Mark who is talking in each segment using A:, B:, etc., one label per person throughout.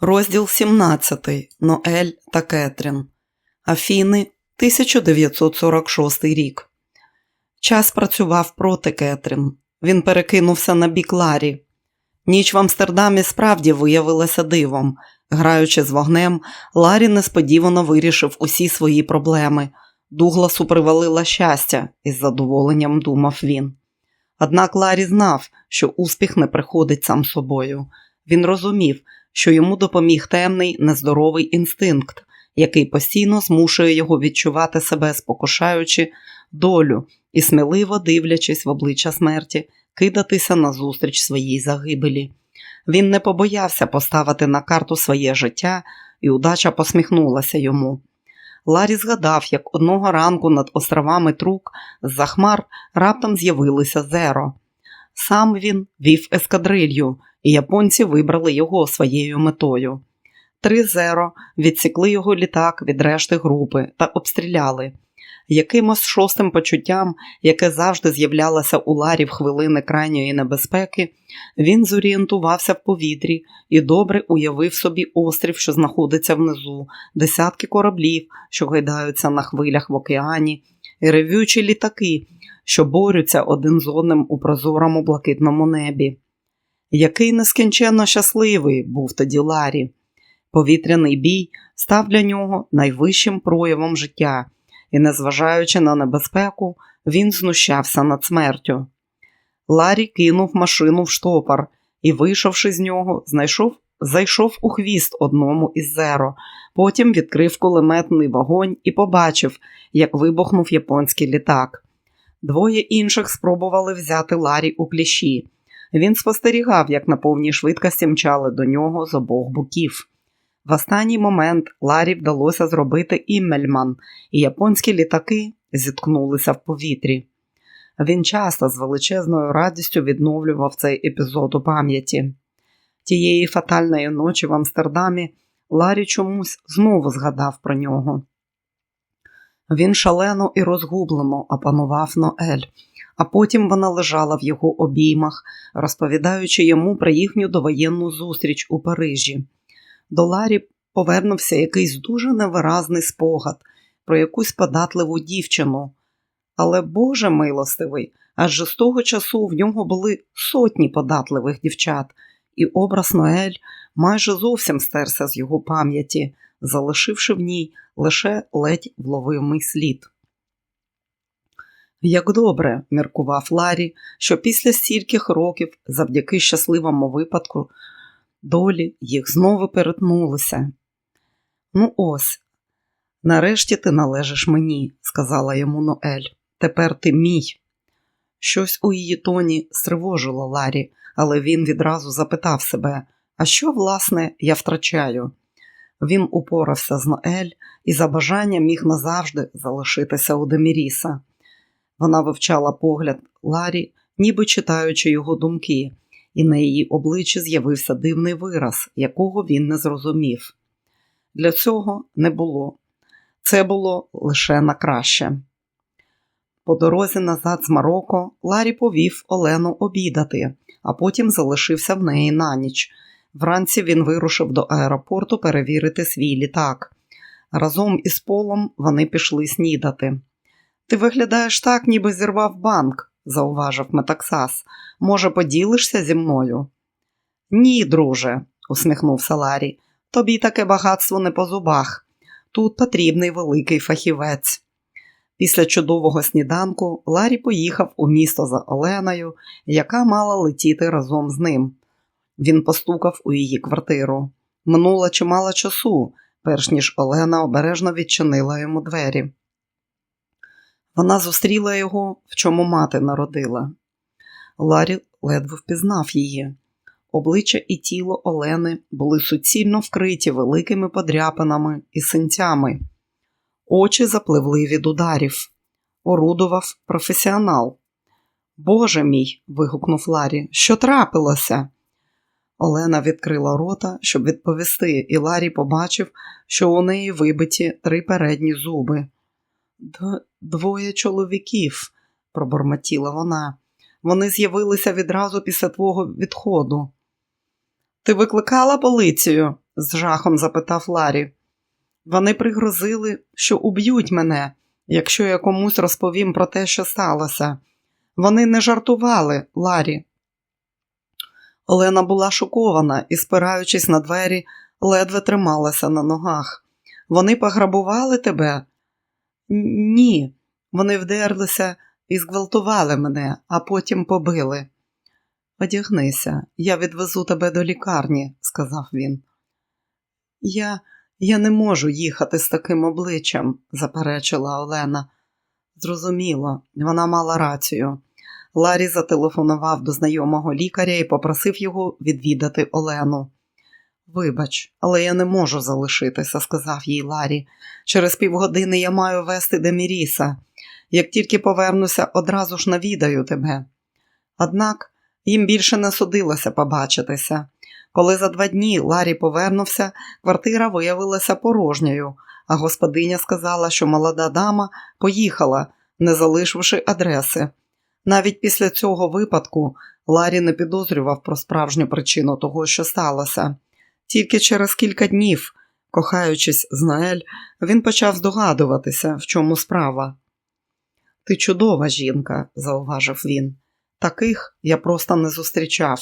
A: Розділ 17. Ноель та Кетрін. Афіни, 1946 рік. Час працював проти Кетрін. Він перекинувся на бік Ларі. Ніч в Амстердамі справді виявилася дивом. Граючи з вогнем, Ларі несподівано вирішив усі свої проблеми. Дугласу привалила щастя, із задоволенням думав він. Однак Ларі знав, що успіх не приходить сам собою. Він розумів, що йому допоміг темний, нездоровий інстинкт, який постійно змушує його відчувати себе, спокушаючи долю і сміливо дивлячись в обличчя смерті, кидатися назустріч своїй загибелі. Він не побоявся поставити на карту своє життя, і удача посміхнулася йому. Ларі згадав, як одного ранку над островами Трук з-за хмар раптом з'явилися зеро. Сам він вів ескадрилью, японці вибрали його своєю метою. Три зеро відсікли його літак від решти групи та обстріляли. Якимось шостим почуттям, яке завжди з'являлося у Ларі в хвилини крайньої небезпеки, він зорієнтувався в повітрі і добре уявив собі острів, що знаходиться внизу, десятки кораблів, що гайдаються на хвилях в океані, і ревючі літаки, що борються один з одним у прозорому блакитному небі. Який нескінченно щасливий був тоді Ларі. Повітряний бій став для нього найвищим проявом життя, і, незважаючи на небезпеку, він знущався над смертю. Ларі кинув машину в штопор і, вийшовши з нього, знайшов, зайшов у хвіст одному із зеро, потім відкрив кулеметний вогонь і побачив, як вибухнув японський літак. Двоє інших спробували взяти Ларі у кліщі. Він спостерігав, як на повній швидкості мчали до нього з обох боків. В останній момент Ларі вдалося зробити іммельман, і японські літаки зіткнулися в повітрі. Він часто з величезною радістю відновлював цей епізод у пам'яті. Тієї фатальної ночі в Амстердамі Ларі чомусь знову згадав про нього. Він шалено і розгублено опанував Ноель, а потім вона лежала в його обіймах, розповідаючи йому про їхню довоєнну зустріч у Парижі. До Ларі повернувся якийсь дуже невиразний спогад про якусь податливу дівчину. Але Боже милостивий, адже з того часу в нього були сотні податливих дівчат, і образ Ноель майже зовсім стерся з його пам'яті, залишивши в ній лише ледь вловимий слід. Як добре, міркував Ларі, що після стільких років, завдяки щасливому випадку, долі їх знову перетнулися. Ну, ось, нарешті ти належиш мені, сказала йому Ноель. Тепер ти мій. Щось у її тоні стривожило Ларі, але він відразу запитав себе, а що, власне, я втрачаю? Він упорався з Ноель і за бажанням міг назавжди залишитися у Деміріса. Вона вивчала погляд Ларі, ніби читаючи його думки, і на її обличчі з'явився дивний вираз, якого він не зрозумів. Для цього не було. Це було лише на краще. По дорозі назад з Марокко Ларі повів Олену обідати, а потім залишився в неї на ніч. Вранці він вирушив до аеропорту перевірити свій літак. Разом із полом вони пішли снідати. Ти виглядаєш так, ніби зірвав банк, зауважив Метаксас. Може, поділишся зі мною? Ні, друже, усміхнувся Ларі. Тобі таке багатство не по зубах. Тут потрібний великий фахівець. Після чудового сніданку Ларі поїхав у місто за Оленою, яка мала летіти разом з ним. Він постукав у її квартиру. Минуло чимало часу, перш ніж Олена обережно відчинила йому двері. Вона зустріла його, в чому мати народила. Ларі ледве впізнав її. Обличчя і тіло Олени були суцільно вкриті великими подряпинами і синцями. Очі запливли від ударів. Орудував професіонал. Боже мій. вигукнув Ларі, що трапилося? Олена відкрила рота, щоб відповісти, і Ларі побачив, що у неї вибиті три передні зуби. Двоє чоловіків, пробормотіла вона. Вони з'явилися відразу після твого відходу. Ти викликала поліцію? з жахом запитав Ларі. Вони пригрозили, що уб'ють мене, якщо я комусь розповім про те, що сталося. Вони не жартували, Ларі. Олена була шокована і, спираючись на двері, ледве трималася на ногах. Вони пограбували тебе? Ні, вони вдерлися і зґвалтували мене, а потім побили. Одягнися, я відвезу тебе до лікарні, сказав він. Я я не можу їхати з таким обличчям, заперечила Олена. Зрозуміло, вона мала рацію. Ларі зателефонував до знайомого лікаря і попросив його відвідати Олену. Вибач, але я не можу залишитися, сказав їй Ларі. Через півгодини я маю вести Деміріса. Як тільки повернуся, одразу ж навідаю тебе. Однак їм більше не судилося побачитися. Коли за два дні Ларі повернувся, квартира виявилася порожньою, а господиня сказала, що молода дама поїхала, не залишивши адреси. Навіть після цього випадку Ларі не підозрював про справжню причину того, що сталося. Тільки через кілька днів, кохаючись з Наель, він почав здогадуватися, в чому справа. Ти чудова жінка, зауважив він. Таких я просто не зустрічав.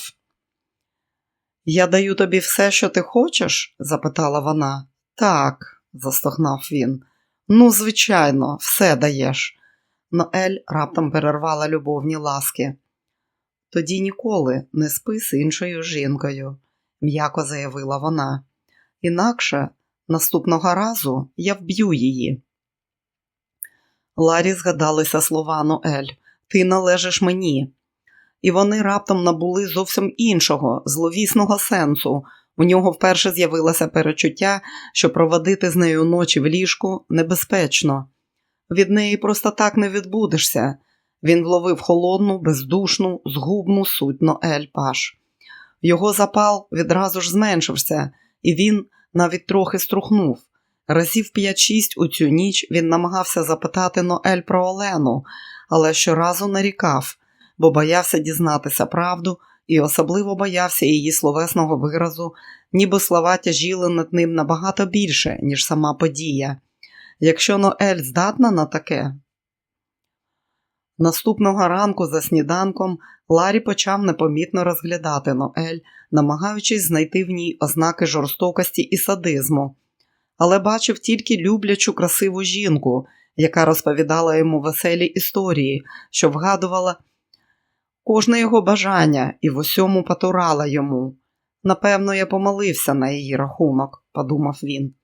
A: Я даю тобі все, що ти хочеш? запитала вона. Так, застогнав він. Ну, звичайно, все даєш. Ноель раптом перервала любовні ласки. Тоді ніколи не спи з іншою жінкою, м'яко заявила вона. Інакше наступного разу я вб'ю її. Ларі згадалися слова Ноель Ти належиш мені. І вони раптом набули зовсім іншого, зловісного сенсу. У нього вперше з'явилося перечуття, що проводити з нею ночі в ліжку небезпечно. Від неї просто так не відбудешся. Він вловив холодну, бездушну, згубну суть Ноель Паш. Його запал відразу ж зменшився, і він навіть трохи струхнув. Разів 5-6 у цю ніч він намагався запитати Ноель про Олену, але щоразу нарікав, бо боявся дізнатися правду і особливо боявся її словесного виразу, ніби слова тяжіли над ним набагато більше, ніж сама подія. Якщо Ноель здатна на таке. Наступного ранку за сніданком Ларі почав непомітно розглядати Ноель, намагаючись знайти в ній ознаки жорстокості і садизму, але бачив тільки люблячу красиву жінку, яка розповідала йому веселі історії, що вгадувала кожне його бажання і в усьому потурала йому. Напевно, я помолився на її рахунок, подумав він.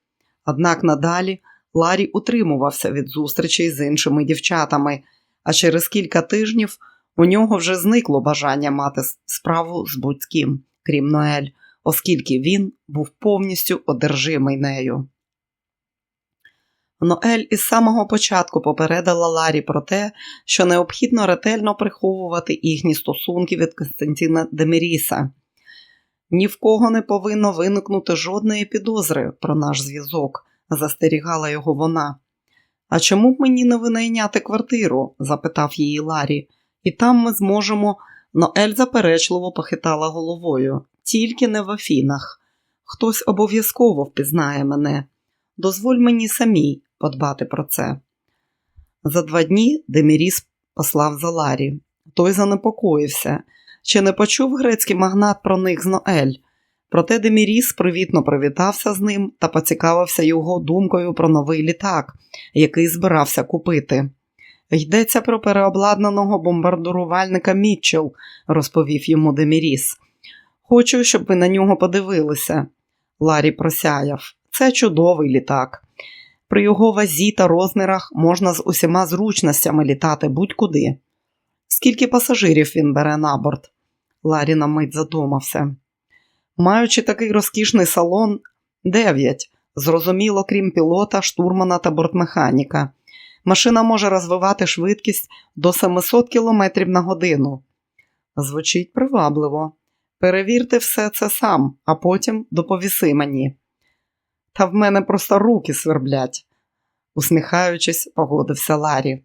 A: Однак надалі Ларі утримувався від зустрічей з іншими дівчатами, а через кілька тижнів у нього вже зникло бажання мати справу з будь-ким, крім Ноель, оскільки він був повністю одержимий нею. Ноель із самого початку попередила Ларі про те, що необхідно ретельно приховувати їхні стосунки від Константина Деміріса. Ні в кого не повинно виникнути жодної підозри про наш зв'язок, застерігала його вона. А чому б мені не винайняти квартиру? запитав її Ларі, і там ми зможемо. Ноель заперечливо похитала головою, тільки не в Афінах. Хтось обов'язково впізнає мене. Дозволь мені самій подбати про це. За два дні Деміріс послав за Ларі. Той занепокоївся. Чи не почув грецький магнат про них з Ноель? Проте Деміріс привітно привітався з ним та поцікавився його думкою про новий літак, який збирався купити. Йдеться про переобладнаного бомбардурувальника Мітчел, розповів йому Деміріс. Хочу, щоб ви на нього подивилися. Ларі просяяв. Це чудовий літак. При його вазі та розмірах можна з усіма зручностями літати будь-куди. Скільки пасажирів він бере на борт? Ларі на мить задумався. Маючи такий розкішний салон, дев'ять. Зрозуміло, крім пілота, штурмана та бортмеханіка. Машина може розвивати швидкість до 700 км на годину. Звучить привабливо. Перевірте все це сам, а потім доповіси мені. Та в мене просто руки сверблять, усміхаючись, погодився Ларі.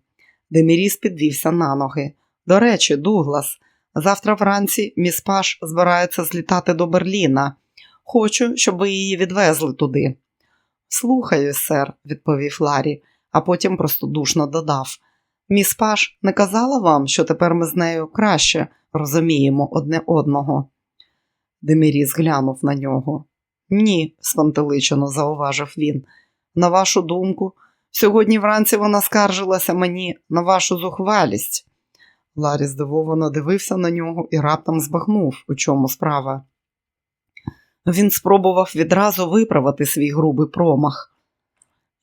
A: Деміріс підвівся на ноги. До речі, Дуглас, завтра вранці міс Паш збирається злітати до Берліна. Хочу, щоб ви її відвезли туди. Слухаю, сер, відповів Ларі, а потім простодушно додав. Міс Паш не казала вам, що тепер ми з нею краще розуміємо одне одного. Деміріс глянув на нього. Ні, спантеличено зауважив він. На вашу думку, сьогодні вранці вона скаржилася мені на вашу зухвалість. Ларі здивовано дивився на нього і раптом збагнув, у чому справа. Він спробував відразу виправити свій грубий промах.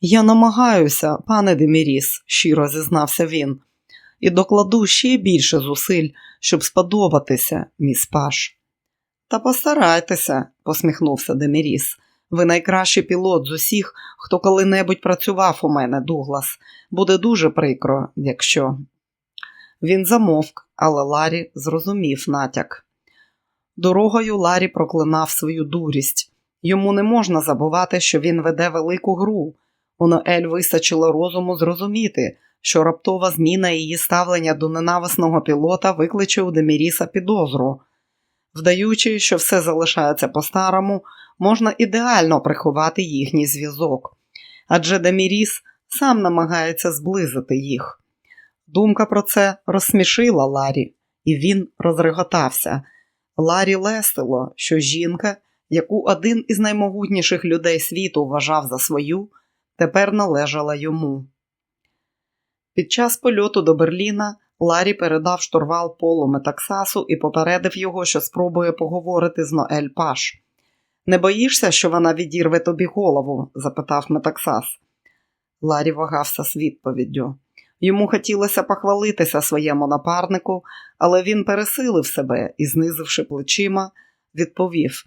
A: Я намагаюся, пане Деміріс, щиро зізнався він, і докладу ще більше зусиль, щоб сподобатися, міс Паш. Та постарайтеся, посміхнувся Деміріс. Ви найкращий пілот з усіх, хто коли-небудь працював у мене, Дуглас. Буде дуже прикро, якщо. Він замовк, але Ларі зрозумів натяк. Дорогою Ларі проклинав свою дурість. Йому не можна забувати, що він веде велику гру. У Ноель вистачило розуму зрозуміти, що раптова зміна її ставлення до ненависного пілота викличе у Деміріса підозру. Вдаючи, що все залишається по-старому, можна ідеально приховати їхній зв'язок. Адже Деміріс сам намагається зблизити їх. Думка про це розсмішила Ларі, і він розреготався. Ларі лестило, що жінка, яку один із наймогутніших людей світу вважав за свою, тепер належала йому. Під час польоту до Берліна Ларі передав штурвал полу Метаксасу і попередив його, що спробує поговорити з Ноель Паш. Не боїшся, що вона відірве тобі голову? запитав Метаксас. Ларі вагався з відповіддю. Йому хотілося похвалитися своєму напарнику, але він пересилив себе і, знизивши плечима, відповів: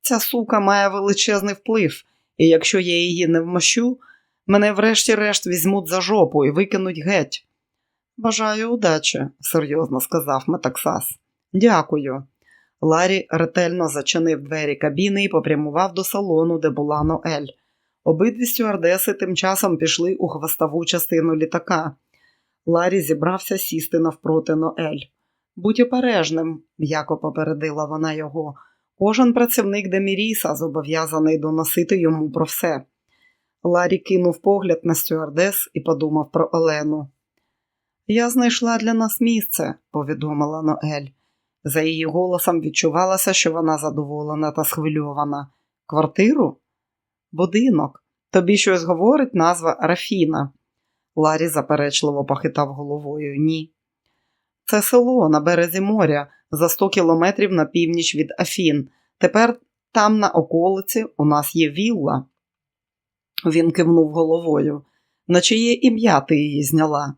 A: Ця сука має величезний вплив, і якщо я її не вмощу, мене врешті-решт візьмуть за жопу і викинуть геть. Бажаю удачі, серйозно сказав Метаксас. Дякую. Ларі ретельно зачинив двері кабіни і попрямував до салону, де була Ноель. Обидві стюардеси тим часом пішли у хвостову частину літака. Ларі зібрався сісти навпроти Ноель. Будь обережним, м'яко попередила вона його. Кожен працівник Деміріса зобов'язаний доносити йому про все. Ларі кинув погляд на стюардес і подумав про Олену. Я знайшла для нас місце, повідомила Ноель. За її голосом відчувалося, що вона задоволена та схвильована. Квартиру? Будинок. Тобі щось говорить назва Рафіна. Ларі заперечливо похитав головою. Ні. Це село на березі моря за 100 кілометрів на північ від Афін. Тепер там, на околиці, у нас є вілла. Він кивнув головою. На чиє ім'я ти її зняла?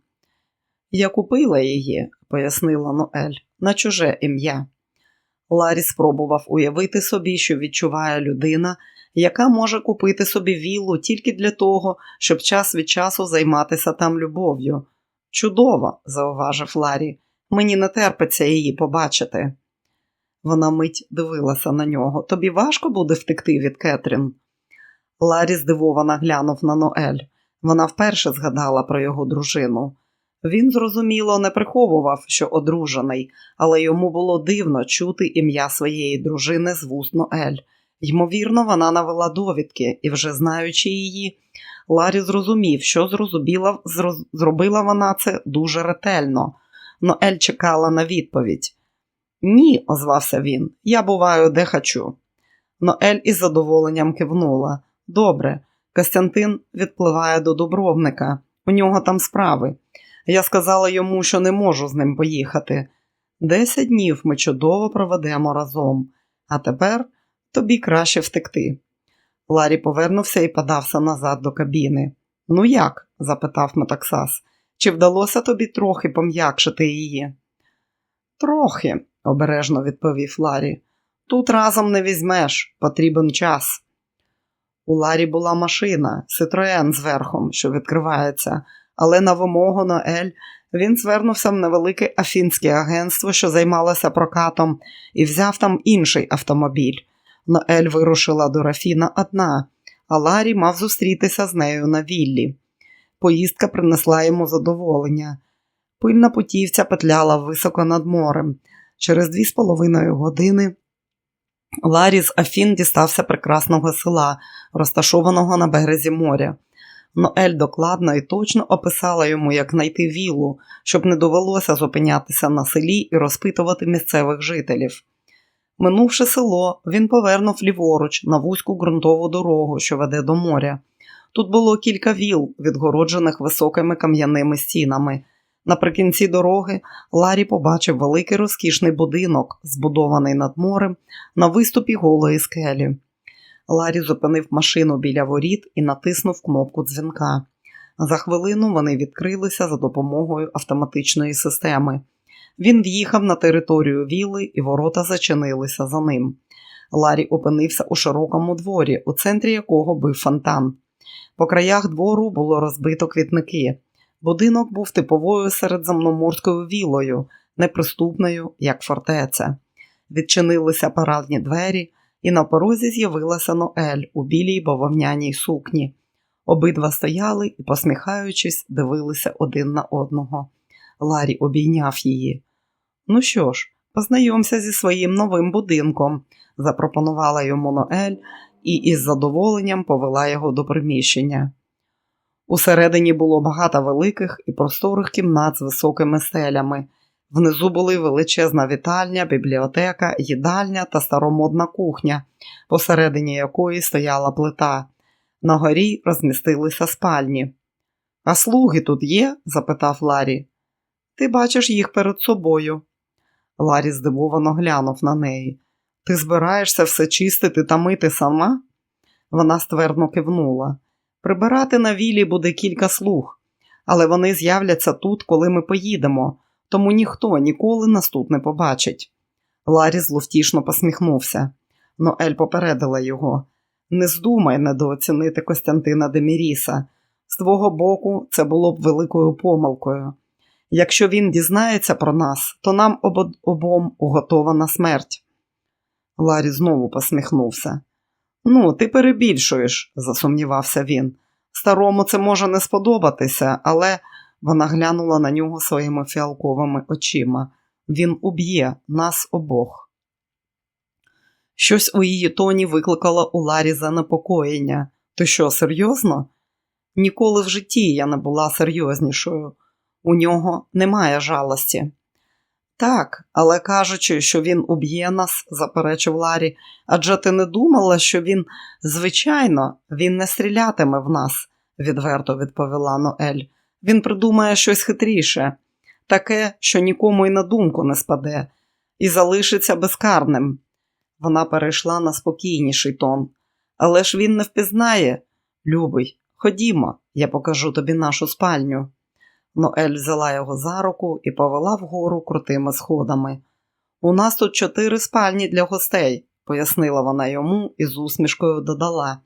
A: Я купила її, пояснила Ноель, на чуже ім'я. Ларі спробував уявити собі, що відчуває людина, яка може купити собі віллу тільки для того, щоб час від часу займатися там любов'ю. Чудово, зауважив Ларі, мені не терпиться її побачити. Вона мить дивилася на нього. Тобі важко буде втекти від Кетрін. Ларі здивовано глянув на Ноель. Вона вперше згадала про його дружину. Він, зрозуміло, не приховував, що одружений, але йому було дивно чути ім'я своєї дружини з вуст Ноель. Ймовірно, вона навела довідки, і, вже знаючи її, Ларі зрозумів, що зрозуміла, зроз, зробила вона це дуже ретельно. Ноель чекала на відповідь. Ні, озвався він, я буваю, де хочу. Ноель із задоволенням кивнула. Добре, Костянтин відпливає до Дубровника. У нього там справи. Я сказала йому, що не можу з ним поїхати. Десять днів ми чудово проведемо разом, а тепер тобі краще втекти. Ларі повернувся і подався назад до кабіни. Ну як? запитав Метаксас. Чи вдалося тобі трохи пом'якшити її? Трохи, обережно відповів Ларі. Тут разом не візьмеш, потрібен час. У Ларі була машина, Ситроен з що відкривається, але на вимогу Ноель він звернувся в невелике афінське агентство, що займалося прокатом, і взяв там інший автомобіль. Ноель вирушила до Рафіна одна, а Ларі мав зустрітися з нею на віллі. Поїздка принесла йому задоволення. Пильна путівця петляла високо над морем. Через дві з половиною години Ларі з Афін дістався прекрасного села, розташованого на березі моря. Ноель докладно і точно описала йому, як знайти віллу, щоб не довелося зупинятися на селі і розпитувати місцевих жителів. Минувши село, він повернув ліворуч на вузьку ґрунтову дорогу, що веде до моря. Тут було кілька віл, відгороджених високими кам'яними стінами. Наприкінці дороги Ларі побачив великий розкішний будинок, збудований над морем на виступі голої скелі. Ларі зупинив машину біля воріт і натиснув кнопку дзвінка. За хвилину вони відкрилися за допомогою автоматичної системи. Він в'їхав на територію віли, і ворота зачинилися за ним. Ларі опинився у широкому дворі, у центрі якого бив фонтан. По краях двору було розбито квітники. Будинок був типовою середземноморською вілою, неприступною, як фортеця. Відчинилися парадні двері, і на порозі з'явилася Ноель у білій бавовняній сукні. Обидва стояли і, посміхаючись, дивилися один на одного. Ларі обійняв її. Ну що ж, познайомся зі своїм новим будинком, запропонувала йому Ноель і із задоволенням повела його до приміщення. Усередині було багато великих і просторих кімнат з високими стелями. Внизу були величезна вітальня, бібліотека, їдальня та старомодна кухня, посередині якої стояла плита. На горі розмістилися спальні. А слуги тут є? запитав Ларі. Ти бачиш їх перед собою. Ларі здивовано глянув на неї. Ти збираєшся все чистити та мити сама? Вона ствердно кивнула. Прибирати на вілі буде кілька слуг, але вони з'являться тут, коли ми поїдемо, тому ніхто ніколи нас тут не побачить. Ларі зловтішно посміхнувся. Ноель попередила його. Не здумай недооцінити Костянтина Деміріса. З твого боку, це було б великою помилкою. Якщо він дізнається про нас, то нам обо- обом уготована смерть. Ларі знову посміхнувся. Ну, ти перебільшуєш, засумнівався він. Старому це може не сподобатися, але вона глянула на нього своїми фіалковими очима. Він уб'є нас обох. Щось у її тоні викликало у Ларі занепокоєння. Ти що, серйозно? Ніколи в житті я не була серйознішою. У нього немає жалості. Так, але кажучи, що він уб'є нас, заперечив Ларі, адже ти не думала, що він, звичайно, він не стрілятиме в нас, відверто відповіла Ноель. Він придумає щось хитріше, таке, що нікому й на думку не спаде, і залишиться безкарним. Вона перейшла на спокійніший тон. Але ж він не впізнає. Любий, ходімо, я покажу тобі нашу спальню. Ноель взяла його за руку і повела вгору крутими сходами. У нас тут чотири спальні для гостей, пояснила вона йому і з усмішкою додала.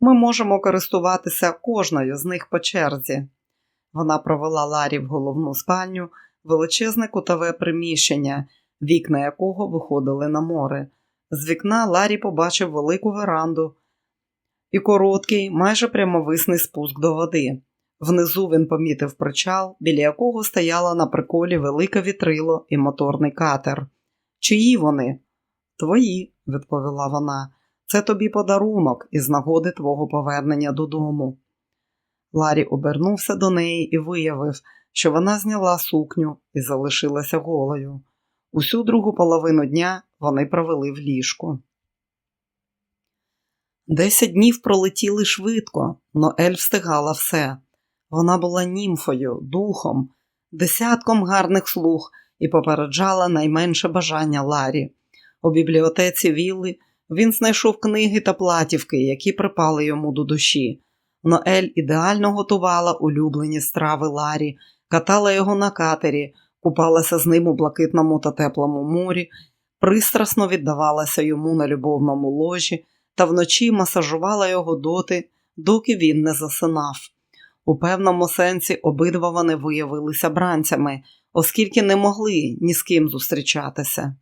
A: Ми можемо користуватися кожною з них по черзі. Вона провела Ларі в головну спальню, величезне кутове приміщення, вікна якого виходили на море. З вікна Ларі побачив велику веранду і короткий, майже прямовисний спуск до води. Внизу він помітив причал, біля якого стояла на приколі велике вітрило і моторний катер. Чиї вони? Твої, відповіла вона. Це тобі подарунок із нагоди твого повернення додому. Ларі обернувся до неї і виявив, що вона зняла сукню і залишилася голою. Усю другу половину дня вони провели в ліжку. Десять днів пролетіли швидко, но Ель встигала все. Вона була німфою, духом, десятком гарних слуг і попереджала найменше бажання Ларі. У бібліотеці Вілли він знайшов книги та платівки, які припали йому до душі. Ноель ідеально готувала улюблені страви Ларі, катала його на катері, купалася з ним у блакитному та теплому морі, пристрасно віддавалася йому на любовному ложі та вночі масажувала його доти, доки він не засинав. У певному сенсі обидва вони виявилися бранцями, оскільки не могли ні з ким зустрічатися.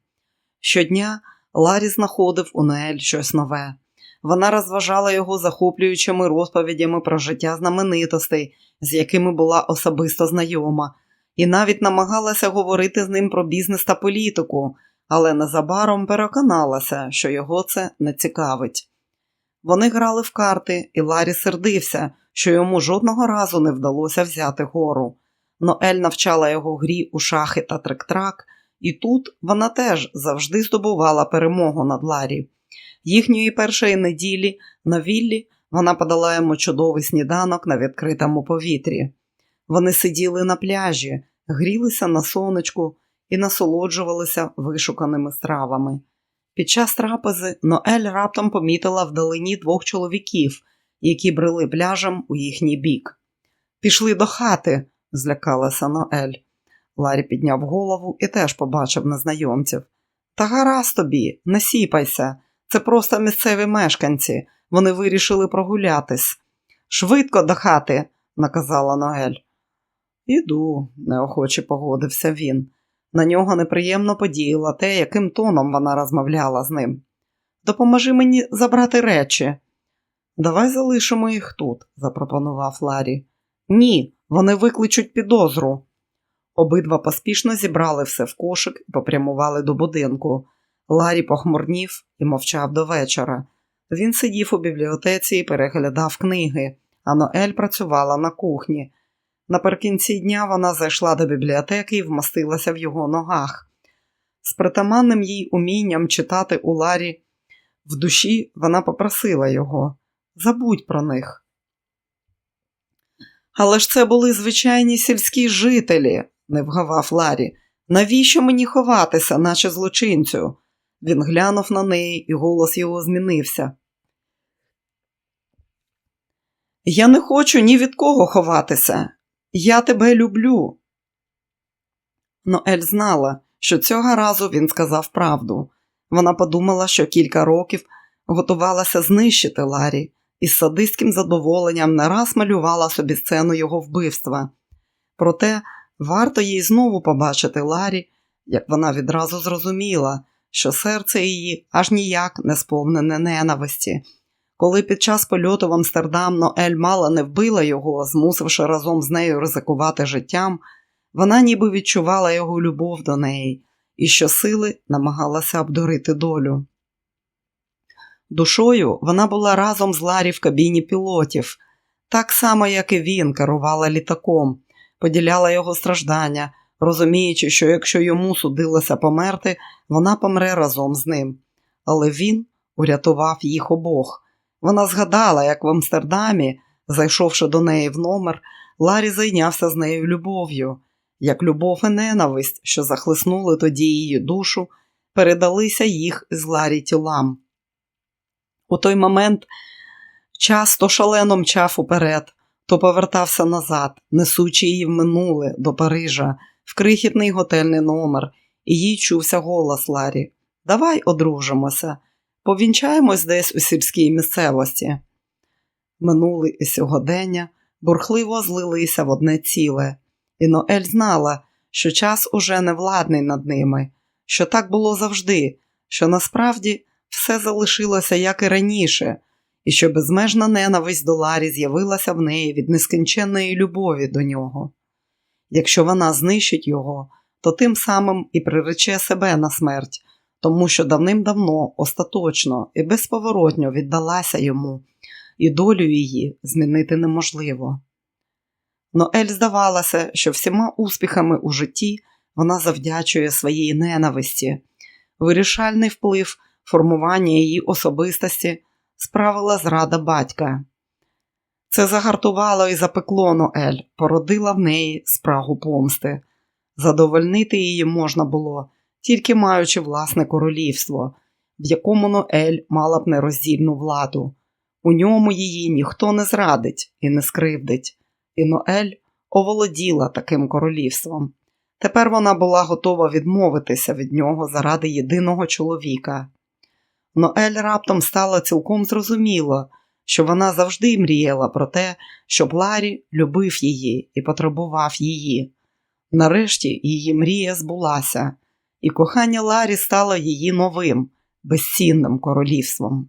A: Щодня Ларі знаходив у Неель щось нове. Вона розважала його захоплюючими розповідями про життя знаменитостей, з якими була особисто знайома, і навіть намагалася говорити з ним про бізнес та політику, але незабаром переконалася, що його це не цікавить. Вони грали в карти, і Ларі сердився, що йому жодного разу не вдалося взяти гору. Ноель навчала його грі у шахи та трик-трак, і тут вона теж завжди здобувала перемогу над Ларі. Їхньої першої неділі на віллі вона подала йому чудовий сніданок на відкритому повітрі. Вони сиділи на пляжі, грілися на сонечку і насолоджувалися вишуканими стравами. Під час трапези Ноель раптом помітила вдалині двох чоловіків, які брели пляжем у їхній бік. Пішли до хати, злякалася Ноель. Ларі підняв голову і теж побачив незнайомців. Та гаразд тобі, не сіпайся, це просто місцеві мешканці. Вони вирішили прогулятись. Швидко до хати, наказала Ноель. Іду, неохоче погодився він. На нього неприємно подіяло те, яким тоном вона розмовляла з ним. Допоможи мені забрати речі. Давай залишимо їх тут, запропонував Ларі. Ні, вони викличуть підозру. Обидва поспішно зібрали все в кошик і попрямували до будинку. Ларі похмурнів і мовчав до вечора. Він сидів у бібліотеці і переглядав книги, а Ноель працювала на кухні. Наприкінці дня вона зайшла до бібліотеки і вмостилася в його ногах. З притаманним їй умінням читати у Ларі в душі вона попросила його забудь про них. Але ж це були звичайні сільські жителі, не вгавав Ларі. Навіщо мені ховатися, наче злочинцю? Він глянув на неї, і голос його змінився. Я не хочу ні від кого ховатися. Я тебе люблю. Ноель знала, що цього разу він сказав правду. Вона подумала, що кілька років готувалася знищити Ларі і з садистським задоволенням не раз малювала собі сцену його вбивства. Проте варто їй знову побачити Ларі, як вона відразу зрозуміла, що серце її аж ніяк не сповнене ненависті. Коли під час польоту в Амстердам Ноель мала не вбила його, змусивши разом з нею ризикувати життям, вона ніби відчувала його любов до неї і щосили намагалася обдурити долю. Душою вона була разом з Ларі в кабіні пілотів, так само, як і він, керувала літаком, поділяла його страждання, розуміючи, що якщо йому судилося померти, вона помре разом з ним. Але він урятував їх обох. Вона згадала, як в Амстердамі, зайшовши до неї в номер, Ларі зайнявся з нею любов'ю, як любов і ненависть, що захлиснули тоді її душу, передалися їх з Ларі тілам. У той момент час то шалено мчав уперед, то повертався назад, несучи її в минуле до Парижа, в крихітний готельний номер, і їй чувся голос Ларі. Давай одружимося, повінчаємось десь у сільській місцевості. Минуле і сьогодення. Бурхливо злилися в одне ціле, і Ноель знала, що час уже не владний над ними, що так було завжди, що насправді все залишилося як і раніше, і що безмежна ненависть до Ларі з'явилася в неї від нескінченної любові до нього. Якщо вона знищить його, то тим самим і прирече себе на смерть, тому що давним-давно, остаточно і безповоротньо віддалася йому, і долю її змінити неможливо. Ноель здавалося, що всіма успіхами у житті вона завдячує своїй ненависті, вирішальний вплив формування її особистості справила зрада батька. Це загартувало і запекло Ноель, породила в неї спрагу помсти. Задовольнити її можна було, тільки маючи власне королівство, в якому Ноель мала б нероздільну владу. У ньому її ніхто не зрадить і не скривдить, і Ноель оволоділа таким королівством. Тепер вона була готова відмовитися від нього заради єдиного чоловіка. Ноель раптом стало цілком зрозуміло, що вона завжди мріяла про те, щоб Ларі любив її і потребував її. Нарешті її мрія збулася, і кохання Ларі стало її новим, безцінним королівством.